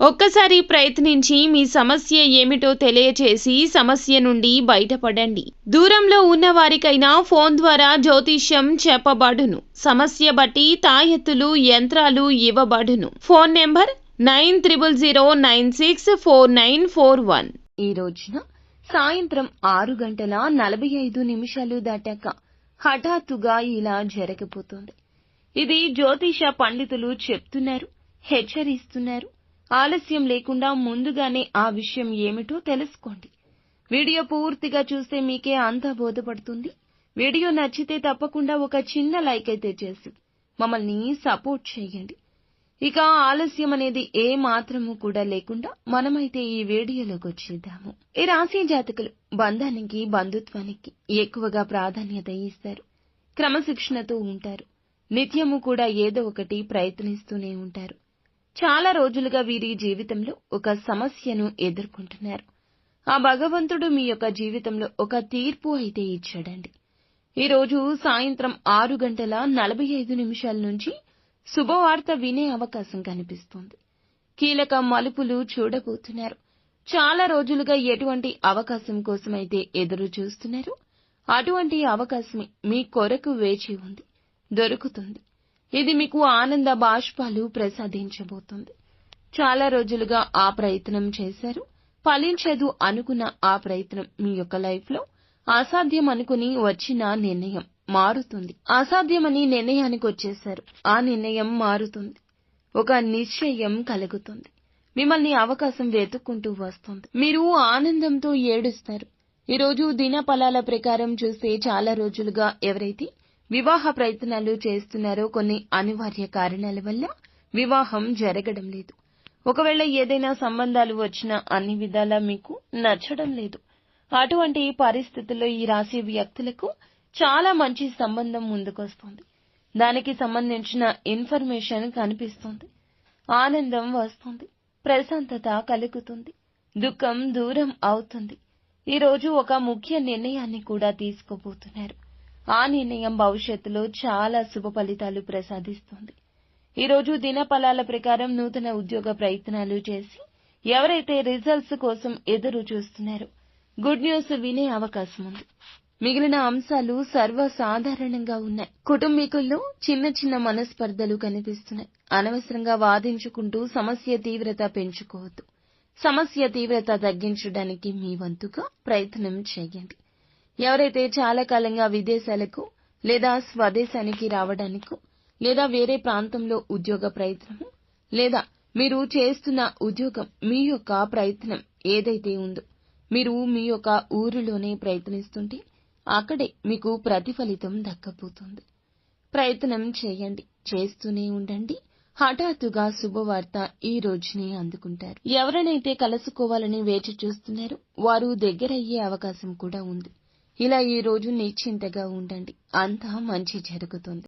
ఒక్కసారి ప్రయత్నించి మీ సమస్య ఏమిటో తెలియచేసి సమస్య నుండి బయటపడండి. దూరంలో ఉన్న వారికైనా ఫోన్ ద్వారా జ్యోతిష్యం చెప్పబడును. సమస్య బట్టి తాయెత్తులు యంత్రాలు ఇవ్వబడును. Phone number nine triple zero nine six four nine four one. ఈ రోజున సాయంత్రం ఆరు గంటల నలభై ఐదు నిమిషాలు దాటాక హఠాత్తుగా ఇలా జరగబోతోంది. ఇది జ్యోతిష పండితులు చెప్తున్నారు హెచ్చరిస్తున్నారు ఆలస్యం లేకుండా ముందుగానే ఆ విషయం ఏమిటో తెలుసుకోండి. వీడియో పూర్తిగా చూస్తే మీకే అంతా బోధపడుతుంది వీడియో నచ్చితే తప్పకుండా ఒక చిన్న లైక్ అయితే చేసి మమ్మల్ని సపోర్ట్ చేయండి. ఇక ఆలస్యం అనేది ఏ మాత్రము కూడా లేకుండా మనమైతే ఈ వీడియోలోకి వచ్చేద్దాము. ఈ రాశి జాతకులు బంధానికి బంధుత్వానికి ఎక్కువగా ప్రాధాన్యత ఇస్తారు. క్రమశిక్షణతో ఉంటారు. నిత్యము కూడా ఏదో ఒకటి ప్రయత్నిస్తూనే ఉంటారు. చాలా రోజులుగా వీరి జీవితంలో ఒక సమస్యను ఎదుర్కొంటున్నారు. ఆ భగవంతుడు మీ యొక్క జీవితంలో ఒక తీర్పు అయితే ఇచ్చాడండి. ఈరోజు సాయంత్రం ఆరు గంటల నలభై ఐదు నిమిషాల నుంచి శుభవార్త వినే అవకాశం కనిపిస్తోంది. కీలక మలుపులు చూడబోతున్నారు. చాలా రోజులుగా ఎటువంటి అవకాశం కోసమైతే ఎదురు చూస్తున్నారు? అటువంటి అవకాశమే మీ కొరకు వేచి ఉంది దొరుకుతుంది. ఇది మీకు ఆనంద బాష్పాలు ప్రసాదించబోతుంది. చాలా రోజులుగా ఆ ప్రయత్నం చేశారు. ఫలించదు అనుకున్న ఆ ప్రయత్నం మీ యొక్క లైఫ్లో. అసాధ్యం అనుకుని వచ్చిన నిర్ణయం మారుతుంది. అసాధ్యమని నిర్ణయానికి వచ్చేశారు. ఆ నిర్ణయం మారుతుంది. ఒక నిశ్చయం కలుగుతుంది. మిమ్మల్ని అవకాశం వెతుక్కుంటూ వస్తుంది. మీరు ఆనందంతో ఏడుస్తారు. ఈరోజు దినఫలాల ప్రకారం చూస్తే చాలా రోజులుగా ఎవరైతే వివాహ ప్రయత్నాలు చేస్తున్నారో కొన్ని అనివార్య కారణాల వల్ల వివాహం జరగడం లేదు. ఒకవేళ ఏదైనా సంబంధాలు వచ్చినా అన్ని విధాలా మీకు నచ్చడం లేదు. అటువంటి పరిస్థితుల్లో ఈ రాశి వ్యక్తులకు చాలా మంచి సంబంధం ముందుకొస్తుంది. దానికి సంబంధించిన ఇన్ఫర్మేషన్ కనిపిస్తుంది. ఆనందం వస్తుంది. ప్రశాంతత కలుగుతుంది. దుఃఖం దూరం అవుతుంది. ఈ రోజు ఒక ముఖ్య నిర్ణయాన్ని కూడా తీసుకోబోతున్నారు. ఆ నిర్ణయం భవిష్యత్తులో చాలా శుభ ఫలితాలు ప్రసాదిస్తుంది. ఈరోజు దినఫలాల ప్రకారం నూతన ఉద్యోగ ప్రయత్నాలు చేసి ఎవరైతే రిజల్ట్స్ కోసం ఎదురు చూస్తున్నారో గుడ్ న్యూస్ వినే అవకాశం ఉంది. మిగిలిన అంశాలు సర్వసాధారణంగా ఉన్నాయి. కుటుంబీకుల్లో చిన్న చిన్న మనస్పర్ధలు కనిపిస్తున్నాయి. అనవసరంగా వాదించుకుంటూ సమస్య తీవ్రత పెంచుకోవద్దు. సమస్య తీవ్రత తగ్గించడానికి మీ వంతుగా ప్రయత్నం చేయండి. ఎవరైతే చాలా కాలంగా విదేశాలకు లేదా స్వదేశానికి రావడానికి లేదా వేరే ప్రాంతంలో ఉద్యోగ ప్రయత్నము లేదా మీరు చేస్తున్న ఉద్యోగం మీ యొక్క ప్రయత్నం ఏదైతే ఉందో మీరు మీ యొక్క ఊరిలోనే ప్రయత్నిస్తుంటే అక్కడే మీకు ప్రతిఫలితం దక్కబోతుంది. ప్రయత్నం చేయండి చేస్తూనే ఉండండి. హఠాత్తుగా శుభవార్త ఈ రోజునే అందుకుంటారు. ఎవరినైతే కలుసుకోవాలని వేచి చూస్తున్నారో వారు దగ్గరయ్యే అవకాశం కూడా ఉంది. ఇలా ఈ రోజు నిశ్చింతగా ఉండండి. అంతా మంచి జరుగుతుంది.